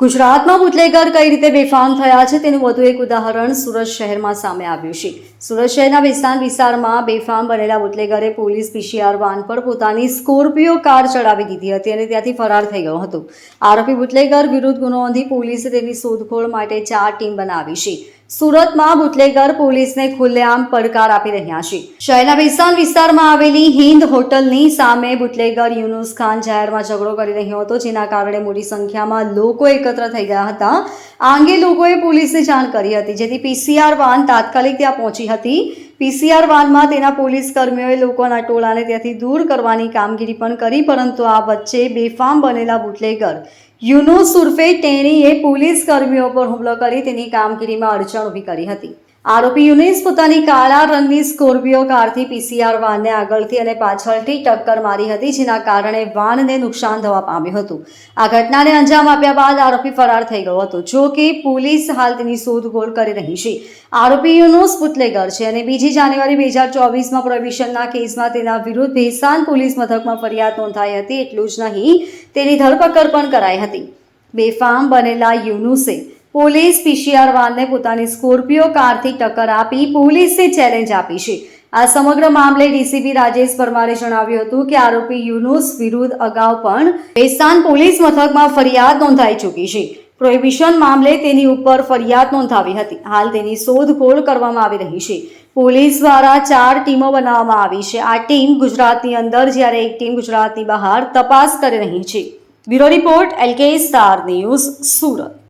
ગુજરાતમાં બુટલેગર કઈ રીતે બેફામ થયા છે તેનું વધુ એક ઉદાહરણ સુરત શહેરમાં સામે આવ્યું છે. સુરત શહેરના વિસ્તાન વિસ્તારમાં બેફામ બનેલા બુટલેગરે પોલીસ પીસીઆર વાન પર પોતાની સ્કોર્પિયો કાર ચડાવી દીધી હતી અને ત્યાંથી ફરાર થઈ ગયો હતો. આરોપી બુટલેગર વિરુદ્ધ ગુનો નોંધી પોલીસે તેની શોધખોળ માટે ચાર ટીમ બનાવી છે. સુરતમાં બુટલેગર પોલીસને ખુલ્લેઆમ પડકાર આપી રહ્યા છે. શહેરના વિસ્તાર વિસ્તારમાં આવેલી હિન્દ હોટલની સામે બુટલેગર યુનુસ ખાન જાહેરમાં ઝઘડો કરી રહ્યો હતો, જેના કારણે મોટી સંખ્યામાં લોકો એકત્ર થઈ ગયા હતા. આ અંગે લોકોએ પોલીસને જાણ કરી હતી, જેથી પીસીઆર વાન તાત્કાલિક ત્યાં પહોંચી હતી. પીસીઆર વાનમાં તેના પોલીસ કર્મીઓએ લોકોના ટોળાને ત્યાંથી દૂર કરવાની કામગીરી પણ કરી, પરંતુ આ વચ્ચે બેફામ બનેલા બુટલેગર યુનુસ ઉર્ફે ટેણીએ પોલીસ કર્મીઓ પર હુમલો કરી તેની કામગીરીમાં અડચણ ઊભી કરી હતી. આરોપી યુનિસ પોતાની કાળા રંગની સ્કોર્પિયો કારથી પીસીઆર વાનને આગળથી અને પાછળથી ટક્કર મારી હતી, જેના કારણે વાનને નુકસાન થવા પામ્યું હતું. આ ઘટનાને અંજામ આપ્યા બાદ આરોપી ફરાર થઈ ગયો હતો. જો કે પોલીસ હાલ તેની શોધખોળ કરી રહી છે. આરોપી યુનુસ પુતલેગર છે અને બીજી જાન્યુઆરી બે હજાર ચોવીસમાં પ્રોહિબિશનના કેસમાં તેના વિરુદ્ધ ભેસાન પોલીસ મથકમાં ફરિયાદ નોંધાઈ હતી, એટલું જ નહીં, તેની ધરપકડ પણ કરાઈ હતી. બેફામ બનેલા યુનુસે પોલીસ પીસીઆર વાનને પોતાની સ્કોર્પિયો કારથી ટક્કર આપી પોલીસને ચેલેન્જ આપી છે. આ સમગ્ર મામલે ડીસીપી રાજેશ પરમારે જણાવ્યું હતું કે આરોપી યુનુસ વિરુદ્ધ અગાઉ પણ ભેસાન પોલીસ મથકમાં ફરિયાદ નોંધાઈ ચૂકી છે. પ્રોહિબિશન મામલે તેની ઉપર ફરિયાદ નોંધાવી હતી. હાલ તેની શોધખોળ કરવામાં આવી રહી છે. પોલીસ દ્વારા ચાર ટીમો બનાવવામાં આવી છે. આ ટીમ ગુજરાતની અંદર જ્યારે એક ટીમ ગુજરાતની બહાર તપાસ કરી રહી છે. Bureau report, LK star news, Surat.